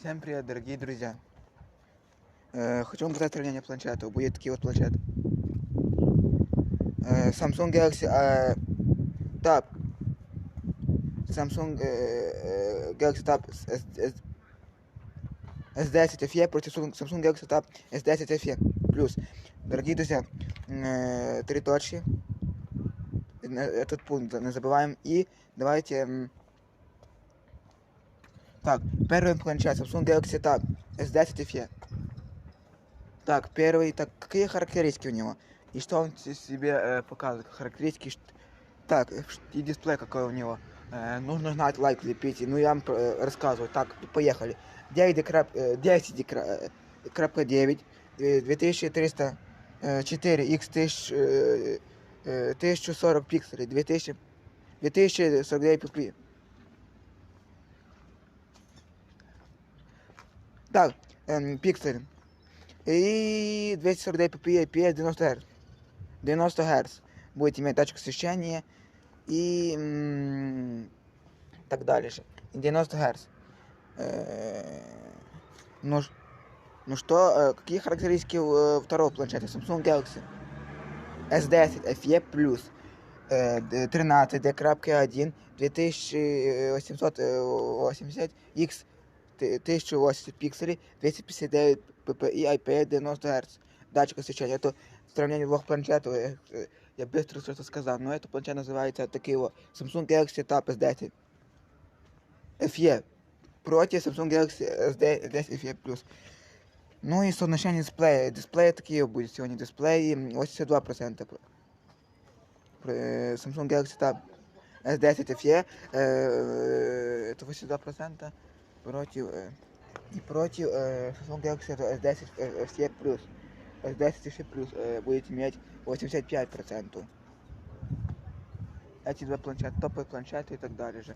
Всем привет, дорогие друзья. Э, хочу вам показать сравнение планшета. Будет такие вот планшеты. Э, Samsung Galaxy э, Tab. Samsung э, э, Galaxy Tab S, S, S10 FE против Samsung Galaxy Tab S10 FE плюс. Дорогие друзья, э, три точки. На Этот пункт не забываем. И давайте... м, Так, первый планшет Samsung Galaxy Tab S10 FE. Так, первый, так, какие характеристики у него? И что он се- себе э, показывает? Характеристики, ш- так, э, ш- и дисплей какой у него. Э, нужно знать лайк лепить. Ну, я вам э, рассказываю. Так, поехали. 9 крап, э, 10 кра- э, крапка 9, э, 2304 x 1000, э, э, 1040 пикселей, 2000, 2049 ppi. Так, пиксель. И 240 ppi IPS 90 Hz. 90 Hz. Будет иметь тачку освещения и м, так далее 90 Hz. Ну, ну что, э, какие характеристики э, второго планшета Samsung Galaxy S10 FE Plus 13D.1 2880X 1080 пикселей, 259 ppi, IPS 90 Гц. Датчик освещения. Это сравнение двух планшетов. э, э, Я быстро что-то сказал, но этот планшет называется такие вот Samsung Galaxy Tab S10 FE против Samsung Galaxy S10 FE Plus. Ну и соотношение дисплея. Дисплеи такие будет сегодня. Дисплей м, 82%. Про- э, Samsung Galaxy Tab S10 FE э, это 82% против э, и против э, Samsung Galaxy S10 FE Plus. S10 FE Plus э, будет иметь 85%. Эти два планшета, топовые планшеты и так далее же.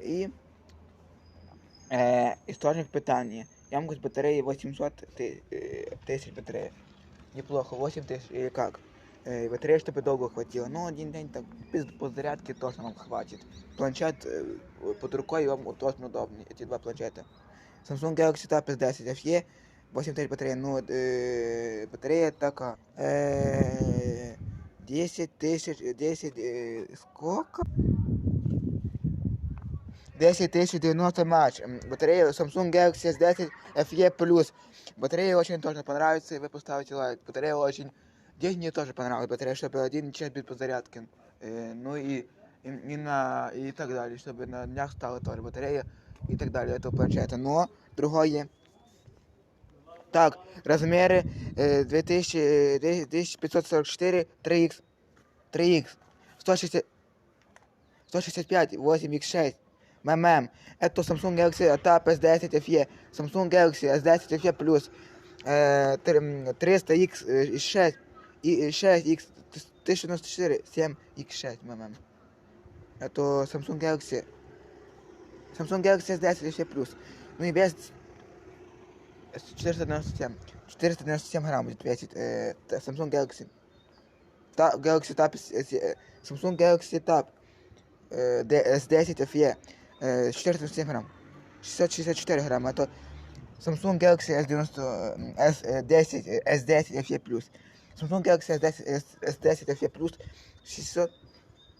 И э, источник питания. Емкость батареи 800 ты- э, тысяч батареи. Неплохо, 8 тысяч или как? Э, батареи, чтобы долго хватило. Ну, один день так без по зарядке тоже нам хватит. Планшет э, под рукой вам вот очень удобный, эти два планшета. Samsung Galaxy Tab S10 FE, 8 тысяч батареи. Ну, э, батарея такая. Э, 10 тысяч, 10, э, сколько? 10 тысяч 90 матч. М, Батарея Samsung Galaxy S10 FE Plus. Батарея очень тоже понравится, и вы поставите лайк. Батарея очень... Здесь мне тоже понравилось, батарея, чтобы один час без подзарядки. Э, ну и, и, и, на, и так далее, чтобы на днях стала тоже батарея и так далее этого планшета. Но другое. Так, размеры 2544 3X, 3X, 160, 165, 8X6, мм. Это Samsung Galaxy Tab S10 FE, Samsung Galaxy S10 FE+, плюс э, 300X6, і 6 x 1094 7 x 6 мм. Это Samsung Galaxy. Samsung Galaxy S10 еще плюс. Ну и вес 497. 497 грамм будет весить э, Samsung Galaxy. Та, Galaxy Tab, э, Samsung Galaxy Tab э, S10 FE э, 497 грамм. 664 грамм. А то Samsung Galaxy S90, S10, S10 FE+. S10 FE Plus. Samsung Galaxy S10 S- S10 FE Plus 600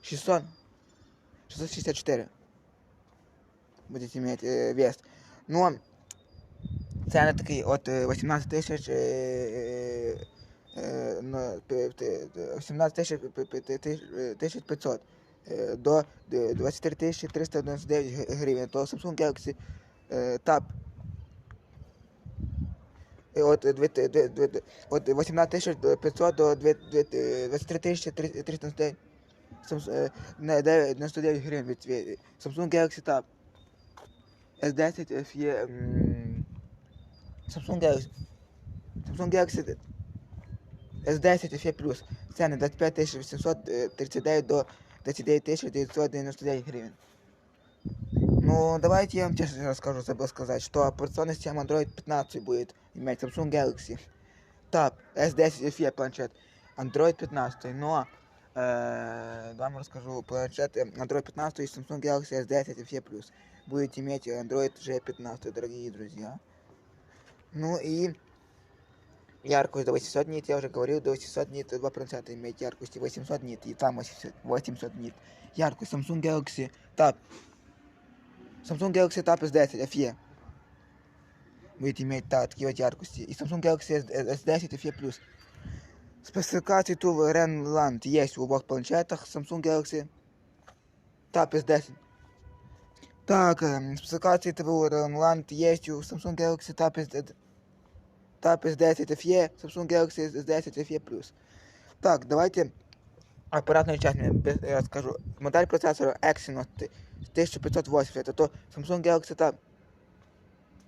600 664 будете иметь э, вес. Но ціни такі от е, 18 тисяч е, е, ну, пи- ти- ти- 18 тисяч пи- пи- ти- ти- е, тисяч 500 е, до е, 23 399 г- гривень. То Samsung Galaxy е, Tab е, от, е, дві- ти- дві- дві- дві- от 18 500 до дві- дві- е, 23 399 Samsung, е, не, дев'ять- 99 гривень від Samsung Galaxy Tab S10 FE Samsung Galaxy Samsung Galaxy S10 FE Plus. Ціни 25 839 до 29 999 гривен. Ну, давайте я вам честно расскажу, забыл сказать, что операционная система Android 15 будет иметь Samsung Galaxy Tab S10 FE планшет Android 15, но э, вам расскажу планшет э, Android 15 и Samsung Galaxy S10 FE Plus. будете иметь Android G15, дорогие друзья. Ну и яркость до 800 нит, я уже говорил, до 800 нит 2% иметь яркость, и 800 нит, и там 800, 800 нит. Яркость Samsung Galaxy Tab. Samsung Galaxy Tab S10 FE. Будете иметь та, такие вот яркости. И Samsung Galaxy S- S10 FE Plus. Спецификации TUV Renland есть в обоих планшетах Samsung Galaxy Tab S10. Так, ем, спецификации TUV Renland есть у Samsung Galaxy Tab S10. Tab S10 FE, Samsung Galaxy S10 FE. Так, давайте аппаратную часть я расскажу. Модель процессора Exynos 1580, это то Samsung Galaxy Tab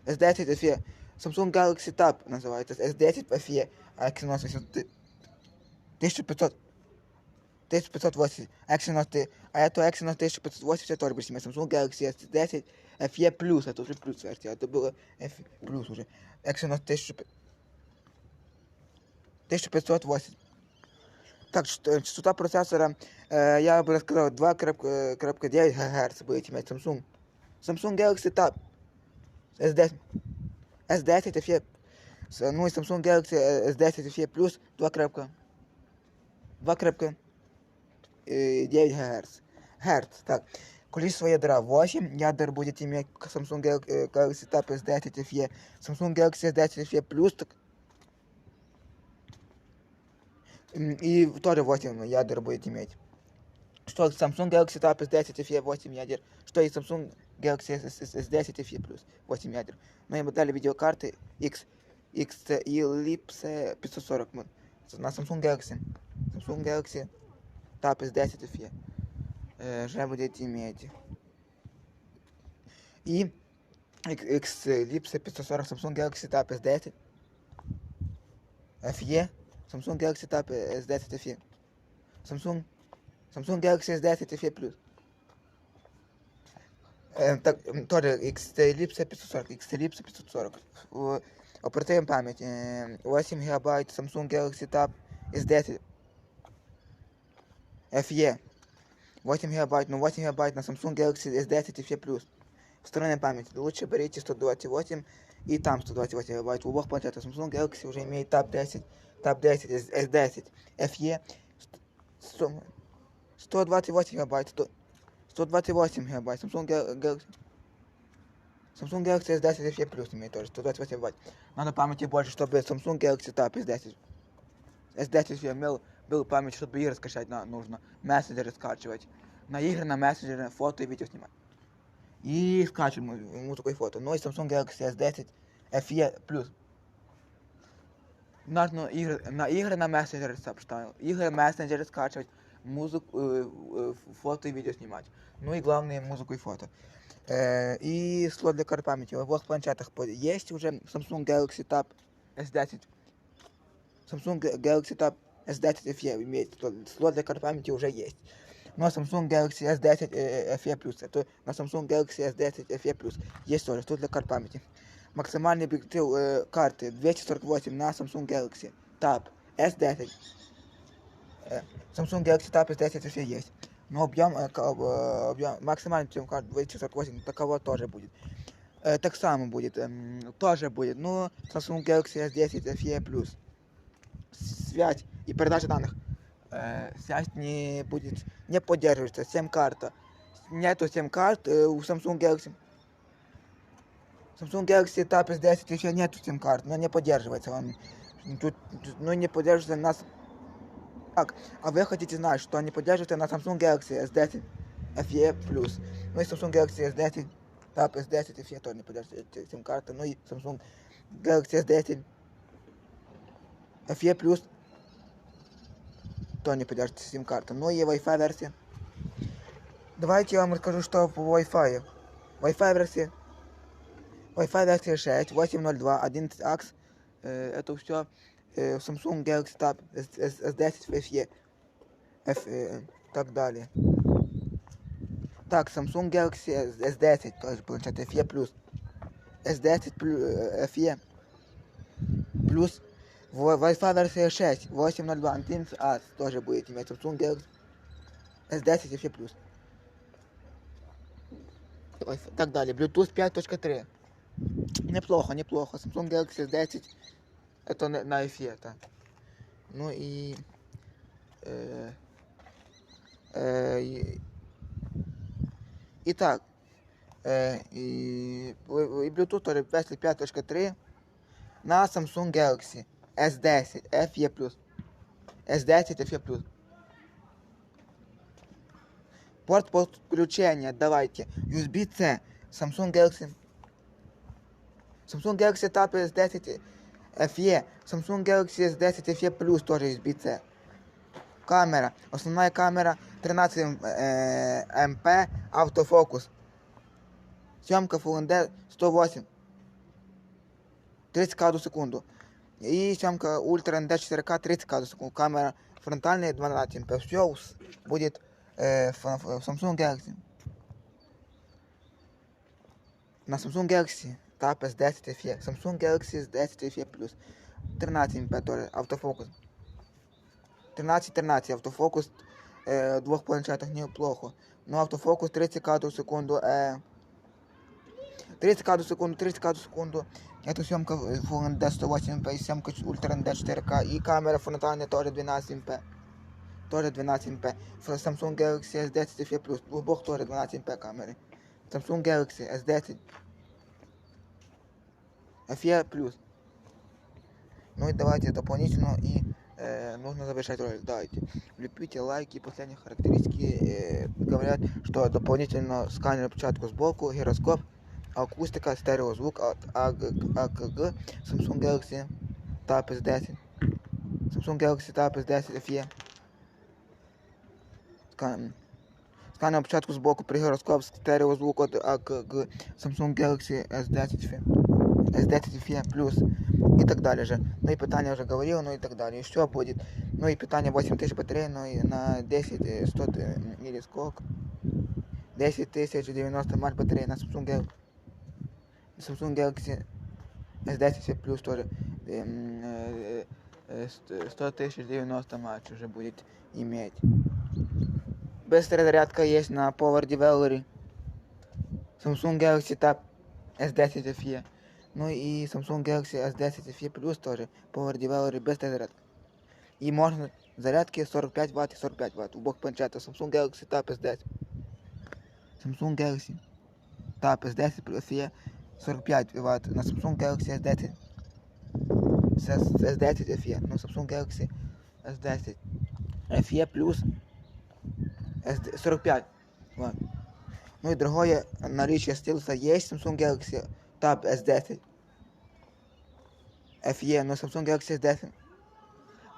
S10 FE. Samsung Galaxy Tab называется S10 FE, а Exynos 800 1500 1580, Exynos, ты- а это Exynos 1580 тоже будет иметь Samsung Galaxy S10 FE Plus, это уже плюс версия, это было FE Plus уже. Exynos 1500 1580. Так, что- частота процессора, э, я бы рассказал, 2,9 ГГц будет иметь Samsung. Samsung Galaxy Tab S10. S10 FE. С- Ну и Samsung Galaxy э, S10 FE Plus 2 крапка. 2 крапка. э, 9 ГГц. Герц. Так. Количество ядра 8. Ядер будет иметь к Samsung Gal- э, Galaxy Tab S10 FE. Samsung Galaxy S10 FE Plus. Так. И тоже 8 ядер будет иметь. Что Samsung Galaxy Tab S10 FE 8 ядер. Что и Samsung Galaxy S- S- S10 FE Plus 8 ядер. Ну и модели видеокарты X, X Ellipse 540 м- на Samsung Galaxy. Samsung Galaxy Tab S10 FE. Э, Вже будете иметь. И X Ellipse 540 Samsung Galaxy Tab S10 FE. Samsung Galaxy Tab S10 FE. Samsung Samsung Galaxy S10 FE Plus. Е, Так, м, тоже X Ellipse 540, X Ellipse 540. В- Оперативна пам'ять. е, 8 ГБ Samsung Galaxy Tab S10 FE. 8 ГБ, ну 8 ГБ на Samsung Galaxy S10 FE Plus. Встроенная память. Лучше берите 128 и там 128 ГБ. В обоих планшетах Samsung Galaxy уже имеет Tab 10, Tab 10, S- S10 FE. Сто- 128 ГБ, 100 128 гигабайт. Samsung Gal- Galaxy. Samsung Galaxy S10 FE Plus имеет тоже 128 гигабайт. Надо памяти больше, чтобы Samsung Galaxy Tab S10. S10 FE имел, был память, чтобы игры скачать на, нужно. Мессенджеры скачивать. На игры, на мессенджеры, фото и видео снимать. И скачивать му- музыку и фото. Ну и Samsung Galaxy S10 FE Plus. Нужно игры, на игры на мессенджеры сообщаю. Игры, мессенджеры скачивать музыку, э, э, фото и видео снимать. Ну и главное, музыку и фото. Э, и слот для карт памяти. В обоих планшетах по- есть уже Samsung Galaxy Tab S10. Samsung Ga- Galaxy Tab S10 FE имеет слот, слот для карт памяти уже есть. Но Samsung Galaxy S10 э, FE Plus, это на Samsung Galaxy S10 FE Plus есть тоже слот для карт памяти. Максимальный объектив э, карты 248 на Samsung Galaxy Tab S10. Э, Samsung Galaxy Tab S10 FE есть. Но объем, э, ка- э, объем максимальный объем карт 248 таково тоже будет. Э, так само будет, эм, тоже будет. Но Samsung Galaxy S10 FE Plus. Связь и передача данных. Э, связь не будет, не поддерживается. Сим-карта. Нету сим-карт э, у Samsung Galaxy. Samsung Galaxy Tab S10 еще нету сим-карт, но не поддерживается он. Тут, ну, не поддерживается на... с- Так, а вы хотите знать, что не поддерживается на Samsung Galaxy S10 FE. Ну и Samsung Galaxy S10 Tab S10 FE тоже не поддерживается сим-карта. Ну и Samsung Galaxy S10 FE Plus то не поддерживается сим-карта. Ну и Wi-Fi версия. Давайте я вам расскажу, что по Wi-Fi. Wi-Fi версия. Wi-Fi версия 6, 802, 11 AX. Э, это все э, Samsung Galaxy Tab S- S- S10 FE. F, э, так далее. Так, Samsung Galaxy S- S10 тоже планшет FE плюс. S10 плю- э, FE плюс Wi- Wi-Fi версия 6, 802, 11 AX тоже будет иметь Samsung Galaxy S10 FE плюс. Ой, так далі. Bluetooth 5.3. Неплохо, неплохо. Samsung Galaxy S10. Это на, EFE, так. Ну і. Е, е, і, так. Е, і, і Bluetooth теж 5.3 на Samsung Galaxy S10 FE+. S10 FE+. Порт подключения, давайте. USB-C. Samsung Galaxy. Samsung Galaxy Tab S10 FE. Samsung Galaxy S10 FE Plus тоже USB-C. Камера. Основная камера 13 э, МП автофокус. Съемка Full HD 108. 30 кадров в секунду. И съемка Ультра HD 4К 30 кадров в секунду. Камера фронтальная 12 МП. Все будет э, в, в Samsung Galaxy. На Samsung Galaxy Tab S10 FE. Samsung Galaxy S10 FE Plus. 13 МП тоже. Автофокус. 13-13 автофокус э, в двух планшетах неплохо. Но автофокус 30 кадров в секунду. Э, 30 кадров в секунду, 30 кадров в секунду. Это съемка Full HD 108 МП, съемка Ультра HD 4К. И камера фронтальная тоже 12 МП. Тоже 12 МП. Samsung Galaxy S10 FE Plus. В обох тоже 12 МП камери. Samsung Galaxy S10 FE Plus. Ну и давайте дополнительно и э, нужно завершать ролик. Давайте. Влепите лайки. Последние характеристики э, говорят, что дополнительно сканер початку сбоку, гироскоп, акустика, стереозвук от АКГ, Samsung Galaxy Tab S10. Samsung Galaxy Tab S10 FE. Скан... Сканер початку збоку при гіроскоп, стереозвук от АКГ, Samsung Galaxy S10 FE. S10 FE плюс и так далее же. Ну и питание уже говорил, ну и так далее. Еще будет. Ну и питание 8000 батарей, ну и на 10, э, 100 э, или сколько? 10 тысяч 90 мАч батареи на Samsung. Samsung Galaxy S10 FE плюс тоже. эм, э, э, 100 тысяч 90 матч уже будет иметь. Быстрая зарядка есть на Power Developer. Samsung Galaxy Tab S10 FE. Ну и Samsung Galaxy S10 FE Plus тоже Power Developer быстрая зарядка. И можно зарядки 45 Вт и 45 Вт. У бок планшета Samsung Galaxy Tab S10. Samsung Galaxy Tab S10 плюс FE 45 Вт на Samsung Galaxy S10. S10 FE. Ну Samsung Galaxy S10 FE плюс SD 45 Вт. Ну и другое наличие стилуса есть Samsung Galaxy Tab S10 FE, но Samsung Galaxy S10.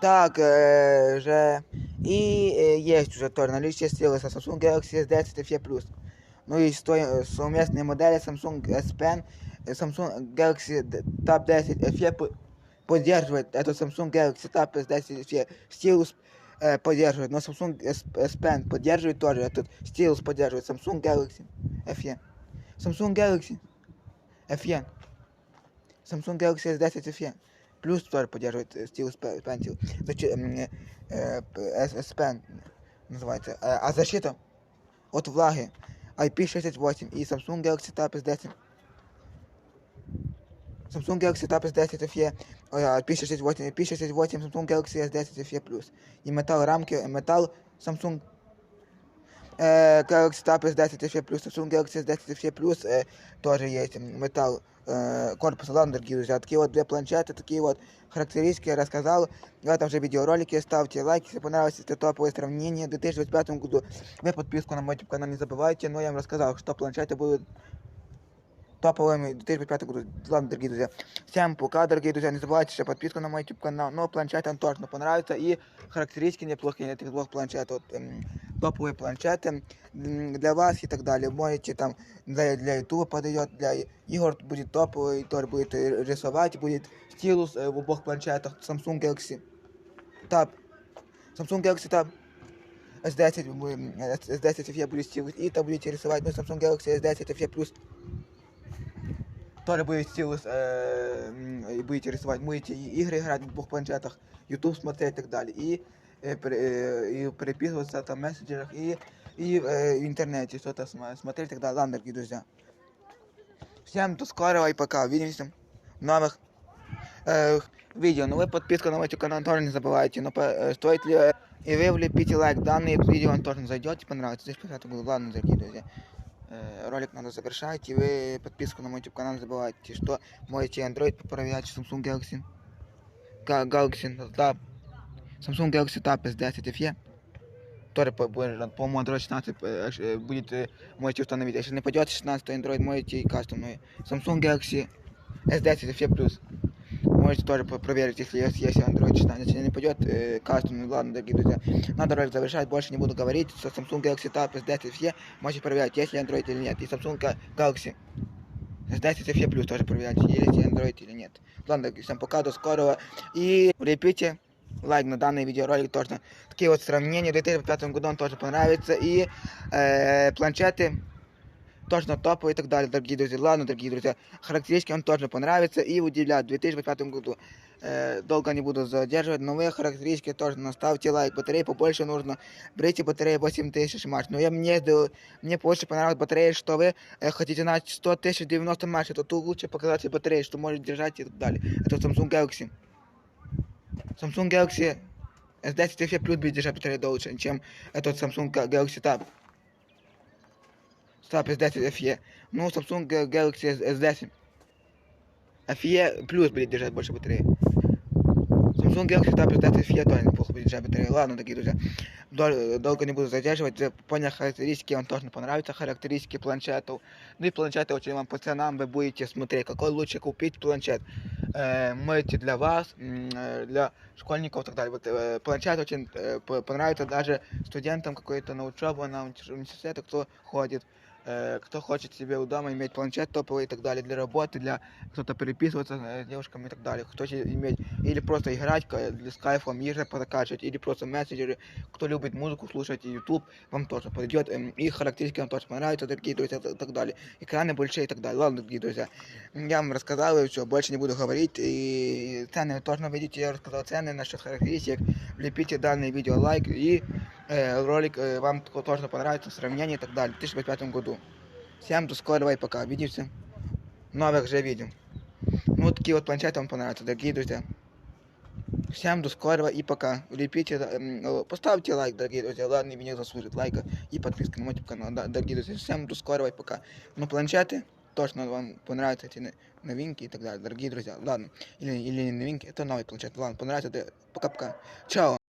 Так, же и есть уже тоже наличие стилуса Samsung Galaxy S10 FE. Ну и сто- совместные модели Samsung S Pen, Samsung Galaxy D- Tab 10 FE по- поддерживает этот Samsung Galaxy Tab S10 FE. Стилус э, поддерживает, но Samsung S, S Pen поддерживает тоже. Этот стилус поддерживает Samsung Galaxy FE. Samsung Galaxy FE. Samsung Galaxy S10 FE. Плюс тоже поддерживает э, стилус Pe- Pencil. Защи- м, э, э, S, S Pen называется. Э, а защита от влаги IP68 и Samsung Galaxy Tab S10. Samsung Galaxy Tab S10 FE, ой, а, IP68, IP68 Samsung Galaxy S10 FE Plus. И металл рамки, э, металл Samsung э, Galaxy Tab S10 FE Plus, Samsung Galaxy S10 FE Plus э, тоже есть м, металл э, корпуса, ладно, дорогие друзья. Такие вот две планшеты, такие вот характеристики я рассказал в этом же видеоролике. Ставьте лайки, если понравилось это топовое сравнение. В 2025 году вы подписку на мой YouTube канал не забывайте. Но я вам рассказал, что планшеты будут топовыми в 2025 году. Ладно, дорогие друзья. Всем пока, дорогие друзья. Не забывайте еще подписку на мой YouTube канал. Но планшет вам точно понравится. И характеристики неплохие этих двух планшетов. Вот, эм, топовые планшеты м, для вас и так далее. Можете там для, для YouTube подойдет, для игр будет топовый, тоже будет э, рисовать, будет стилус э, в обоих планшетах. Samsung Galaxy Tab. Samsung Galaxy Tab S10, м, S10 FE будет стилус, и там будете рисовать, ну, Samsung Galaxy S10 FE плюс тоже будет стилус, э, м, и будете рисовать, будете и игры играть в двух планшетах, YouTube смотреть и так далее, и, э, пере- э, и переписываться там в мессенджерах, и, и э, в интернете что-то сма- смотреть и так далее. Ладно, дорогие друзья, Всем до скорого и пока. Увидимся в новых э, видео. Ну вы подписку на мой канал тоже не забывайте. Но по- э, стоит ли... э, И вы влепите лайк. Данное видео вам тоже зайдет, понравится. Здесь писать буду. Ладно, дорогие друзья. Э, Ролик надо завершать. И вы подписку на мой YouTube канал не забывайте. Что можете Android поправлять Samsung Galaxy. Ga- Galaxy Tab. Samsung Galaxy Tab S10 FE. Тоже по, по- по-моему, Android 16 э, э, будет, э, можете установить. Если не пойдет 16, то Android можете и кастомный. Samsung Galaxy S10 FE Plus. Можете тоже проверить, если есть, есть Android 16. Если не пойдет, э, кастомный, ладно, дорогие друзья. Надо ролик завершать, больше не буду говорить. Со Samsung Galaxy Tab S10 FE можете проверять, есть ли Android или нет. И Samsung Ga- Galaxy S10 FE Plus тоже проверять, есть ли Android или нет. Ладно, всем пока, до скорого. И влепите лайк на данный видеоролик тоже. Такие вот сравнения. В 2005 году он тоже понравится. И э, планшеты точно топовые и так далее, дорогие друзья. Ладно, дорогие друзья, характеристики он тоже понравится и удивляет. В 2005 году э, долго не буду задерживать. Новые характеристики тоже наставьте лайк. Батареи побольше нужно. Берите батареи 8000 матч. Но я мне, сделал- мне больше понравилась батарея, что вы э, хотите на 100 тысяч 90 матч. Это тут лучший показатель батареи, что может держать и так далее. Это Samsung Galaxy. Samsung Galaxy S10 FE Plus будет держать батарею дольше, чем этот Samsung Ga- Galaxy Tab. Tab S10 FE. Ну, Samsung Ga- Galaxy S- S10 FE Plus будет держать больше батареи. Samsung Galaxy Tab S10 FE тоже неплохо будет держать батарею. Ладно, дорогие друзья, дол- долго не буду задерживать. Э, Понял характеристики, вам тоже понравятся характеристики планшетов. Ну и планшеты очень вам по ценам вы будете смотреть, какой лучше купить планшет. Э, можете для вас, м, э, для школьников и так далее. Вот, э, планшет очень э, по- понравится даже студентам какой-то на учебу, на универ- университет, кто ходит. Э, кто хочет себе у дома иметь планшет топовый и так далее для работы, для кто-то переписываться э, с девушками и так далее, кто хочет иметь или просто играть ка- для с кайфом, игры прокачивать, или просто мессенджеры, кто любит музыку слушать и YouTube, вам тоже подойдет, эм, и характеристики вам тоже понравятся, дорогие друзья, и так далее. Экраны большие и так далее. Ладно, дорогие друзья, я вам рассказал, и все, больше не буду говорить, и цены вы тоже видите, я рассказал цены насчет характеристик, влепите данное видео лайк, и э, ролик э, вам тоже понравится, сравнение и так далее, в 2005 году. Всем до скорого и пока, увидимся в новых же видео. Ну, вот такие вот планшеты вам понравятся, дорогие друзья. Всем до скорого и пока. Лепите, э, поставьте лайк, дорогие друзья. Ладно, меня заслужит лайка и подписка на мой канал. Дорогие друзья, всем до скорого и пока. Ну, планшеты точно вам понравятся эти но- новинки и так далее, дорогие друзья. Ладно, или, или новинки, это новый планшет. Ладно, понравится, пока-пока. Чао.